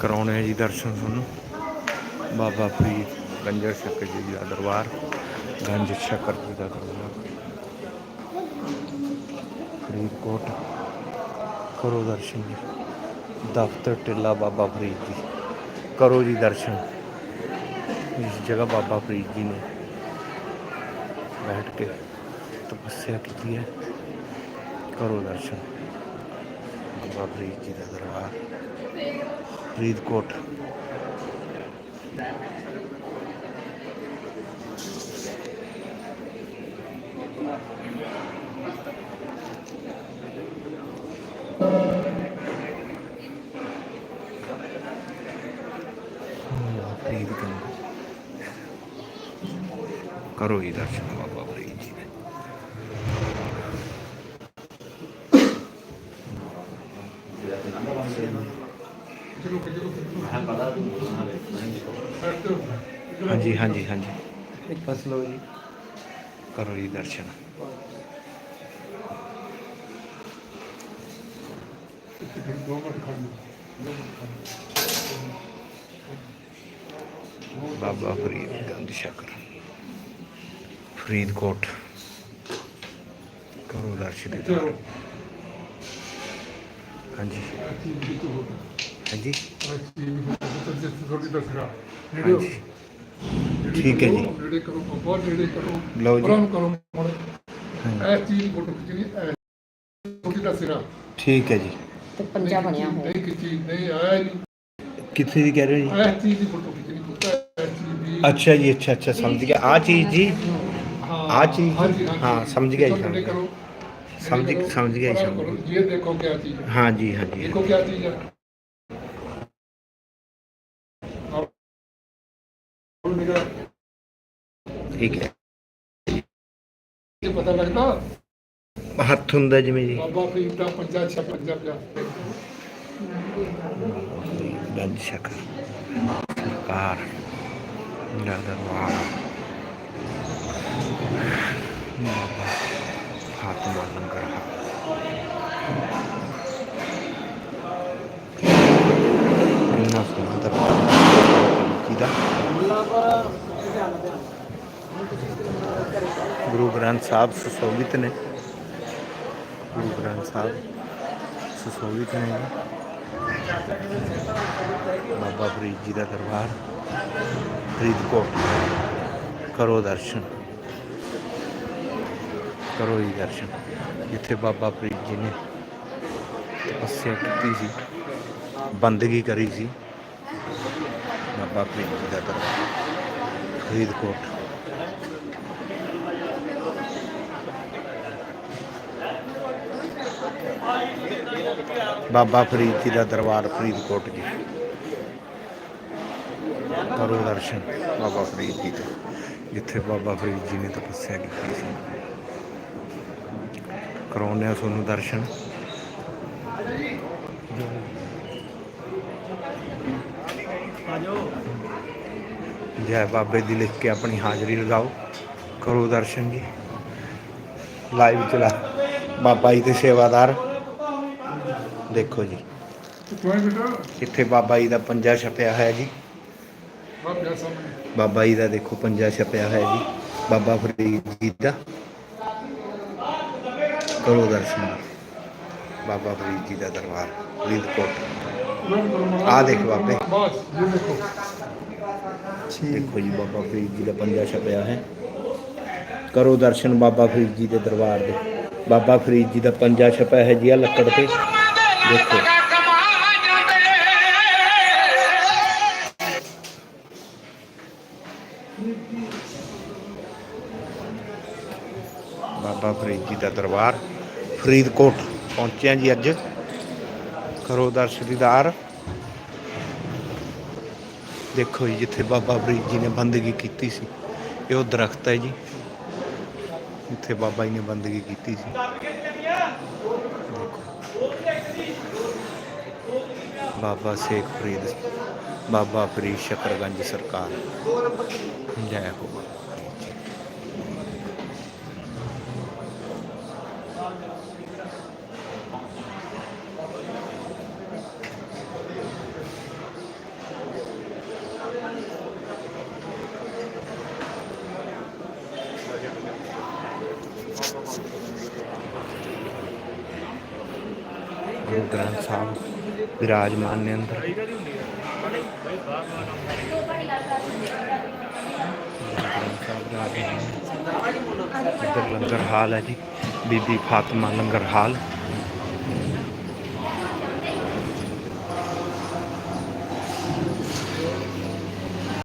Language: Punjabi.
ਕਰਾਉਣੇ ਆ ਜੀ ਦਰਸ਼ਨ ਤੁਹਾਨੂੰ। ਬਾਬਾ ਫਰੀਦ ਗੰਜਰ ਸ਼ੱਕਰ ਜੀ ਦਾ ਦਰਬਾਰ, ਗੰਜ ਸ਼ੱਕਰ ਜੀ ਦਾ ਦਰਬਾਰ। ਫਰੀਦਕੋਟ, ਕਰੋ ਦਰਸ਼ਨ ਜੀ। ਦਫ਼ਤਰ ਟਿੱਲਾ ਬਾਬਾ ਫਰੀਦ ਜੀ। ਕਰੋ ਜੀ ਦਰਸ਼ਨ। ਇਸ ਜਗ੍ਹਾ ਬਾਬਾ ਫਰੀਦ ਜੀ ਨੇ ਬੈਠ ਕੇ ਤਪੱਸਿਆ ਕੀਤੀ ਹੈ। ਕਰੋ ਦਰਸ਼ਨ। ਬਾਬਾ ਫਰੀਦ ਜੀ ਦਾ ਦਰਬਾਰ। ਫਰੀਦਕੋਟ ਬਾਬਾ ਫਰੀਦ ਗੰਜ ਕਰੋ ਜੀ ਦਰਸ਼ਨ ਬਾਬਾ ਫਰੀਦ ਜੀ ਦੇ ਹਾਂਜੀ ਹਾਂਜੀ ਹਾਂਜੀ। ਇੱਕ ਪਾਸ ਲਓ ਜੀ। ਕਰੋ ਜੀ ਦਰਸ਼ਨ। ਬਾਬਾ ਫਰੀਦ ਗੰਦ ਸ਼ਕਰ। ਫਰੀਦਕੋਟ। ਕਰੋ ਦਰਸ਼ਨ ਜੀ। ਹਾਂਜੀ। ਹਾਂਜੀ ਹਾਂਜੀ ਠੀਕ ਹੈ ਜੀ। ਨੇੜੇ ਕਰੋ ਬਹੁਤ ਨੇੜੇ ਕਰੋ ਲਓ ਜੀ। ਪਰਾਂ ਨੂੰ ਕਰੋ ਮੁੜ ਹਾਂਜੀ। ਐ ਚੀਜ਼ ਫੋਟੋ ਖਿੱਚਣੀ ਐ ਛੋਟੀ ਦਾ ਸਿਰਾ ਠੀਕ ਹੈ ਜੀ ਤੇ ਪੰਜਾ ਬਣਿਆ ਹੋਇਆ ਨਹੀਂ ਖਿੱਚੀ ਨਹੀਂ ਆਇਆ ਹੀ ਨਹੀਂ ਕਿੱਥੇ ਦੀ ਕਹਿ ਰਹੇ ਹੋ ਜੀ ਐ ਚੀਜ਼ ਦੀ ਫੋਟੋ ਖਿੱਚਣੀ ਪੁੱਤਾ ਐ ਚੀਜ਼ ਦੀ ਅੱਛਾ ਜੀ ਅੱਛਾ ਅੱਛਾ ਸਮਝ ਗਿਆ ਆ ਚੀਜ਼ ਜੀ ਹਾਂ ਆਹ ਚੀਜ਼? ਹਾਂਜੀ, ਹਾਂਜੀ। ਹਾਂ, ਸਮਝ ਗਿਆ ਜੀ, ਨੇੜੇ ਸਮਝ ਕਰੋ ਸਮਝ- ਨੇੜੇ ਕਰੋ, ਸਮਝ ਗਿਆ ਜੀ, ਪਰਾਂ ਸਮਝ ਕਰੋ, ਇਹ ਦੇਖੋ ਕਿਆ ਚੀਜ਼ ਹੈ ਹਾਂ ਜੀ ਹਾਂ ਜੀ ਦੇਖੋ ਕਿਆ ਚੀਜ਼ ਹੈ ਠੀਕ ਹੈ। ਇਹ ਪਤਾ ਲੱਗਦਾ। ਹੱਥ ਹੁੰਦਾ ਜਿਵੇਂ ਜੀ। ਬਾਬਾ ਫਰੀਦ ਦਾ ਪੰਜਾ ਛਾ ਪੰਜਾ ਪਿਆ। ਗੰਜ ਸ਼ਕਰ ਸਰਕਾਰ। ਦਾ ਦਰਬਾਰ। ਬਾਬਾ ਫਾਤਮਾ ਲੰਗਰ ਇੰਨਾ ਸੋਹਣਾ ਦਰਬਾਰ। ਜੀ ਗੁਰੂ ਗ੍ਰੰਥ ਸਾਹਿਬ ਸੁਸ਼ੋਭਿਤ ਨੇ। ਗੁਰੂ ਗ੍ਰੰਥ ਸਾਹਿਬ ਸੁਸ਼ੋਭਿਤ ਨੇ। ਬਾਬਾ ਫਰੀਦ ਜੀ ਦਾ ਦਰਬਾਰ, ਫਰੀਦਕੋਟ। ਕਰੋ ਦਰਸ਼ਨ। ਕਰੋ ਜੀ ਦਰਸ਼ਨ। ਜਿੱਥੇ ਬਾਬਾ ਫਰੀਦ ਜੀ ਨੇ ਤਪੱਸਿਆ ਕੀਤੀ ਸੀ, ਬੰਦਗੀ ਕਰੀ ਸੀ। ਬਾਬਾ ਫਰੀਦ ਜੀ ਦਾ ਦਰਬਾਰ ਫਰੀਦਕੋਟ। ਬਾਬਾ ਫਰੀਦ ਜੀ ਦਾ ਦਰਬਾਰ ਫਰੀਦਕੋਟ ਜੀ। ਕਰੋ ਦਰਸ਼ਨ ਬਾਬਾ ਫਰੀਦ ਜੀ ਦੇ, ਜਿੱਥੇ ਬਾਬਾ ਫਰੀਦ ਜੀ ਨੇ ਤਪੱਸਿਆ ਕੀਤੀ ਸੀ। ਕਰਾਉਂਦੇ ਆ ਤੁਹਾਨੂੰ ਦਰਸ਼ਨ। ਜੈ ਬਾਬੇ ਦੀ ਲਿਖ ਕੇ ਆਪਣੀ ਹਾਜ਼ਰੀ ਲਗਾਓ। ਕਰੋ ਦਰਸ਼ਨ ਜੀ। ਲਾਈਵ ਚਲਾ। ਬਾਬਾ ਜੀ ਤੇ ਸੇਵਾਦਾਰ। ਦੇਖੋ ਜੀ। ਇੱਥੇ ਬਾਬਾ ਜੀ ਦਾ ਪੰਜਾ ਛਪਿਆ ਹੋਇਆ ਜੀ। ਬਾਬਾ ਜੀ ਦਾ ਦੇਖੋ ਪੰਜਾ ਛਪਿਆ ਹੋਇਆ ਜੀ। ਬਾਬਾ ਫਰੀਦ ਜੀ ਦਾ। ਕਰੋ ਦਰਸ਼ਨ। ਬਾਬਾ ਫਰੀਦ ਜੀ ਦਾ ਦਰਬਾਰ। ਫਰੀਦਕੋਟ। ਆ ਦੇਖ ਬਾਬੇ। ਬਸ ਦੇਖੋ ਦੇਖੋ ਜੀ, ਬਾਬਾ ਫਰੀਦ ਜੀ ਦਾ ਪੰਜਾ ਛਪਿਆ ਹੈ। ਕਰੋ ਦਰਸ਼ਨ ਬਾਬਾ ਫਰੀਦ ਜੀ ਦੇ ਦਰਬਾਰ ਦੇ। ਬਾਬਾ ਫਰੀਦ ਜੀ ਦਾ ਪੰਜਾ ਛਪਿਆ ਹੈ ਜੀ ਆ ਲੱਕੜ ਤੇ। ਦੇਖੋ। ਬਾਬਾ ਫਰੀਦ ਜੀ ਦਾ ਦਰਬਾਰ ਫਰੀਦਕੋਟ ਪਹੁੰਚਿਆ ਜੀ ਅੱਜ। ਕਰੋ ਦਰਸ਼ਨ ਦੀਦਾਰ। ਦੇਖੋ ਜੀ, ਜਿੱਥੇ ਬਾਬਾ ਫਰੀਦ ਜੀ ਨੇ ਬੰਦਗੀ ਕੀਤੀ ਸੀ, ਇਹ ਉਹ ਦਰਖਤ ਹੈ ਜੀ। ਜਿੱਥੇ ਬਾਬਾ ਜੀ ਨੇ ਬੰਦਗੀ ਕੀਤੀ ਸੀ। ਬਾਬਾ ਸ਼ੇਖ ਫਰੀਦ, ਬਾਬਾ ਫਰੀਦ ਸ਼ਕਰਗੰਜ ਸਰਕਾਰ। ਜੈ ਹੋ। ਗੁਰੂ ਗ੍ਰੰਥ ਸਾਹਿਬ, ਵਿਰਾਜਮਾਨ ਨੇ ਅੰਦਰ। ਇੱਧਰ ਲੰਗਰ ਹਾਲ ਹੈ ਜੀ। ਬੀਬੀ ਫਾਤਮਾ ਲੰਗਰ ਹਾਲ।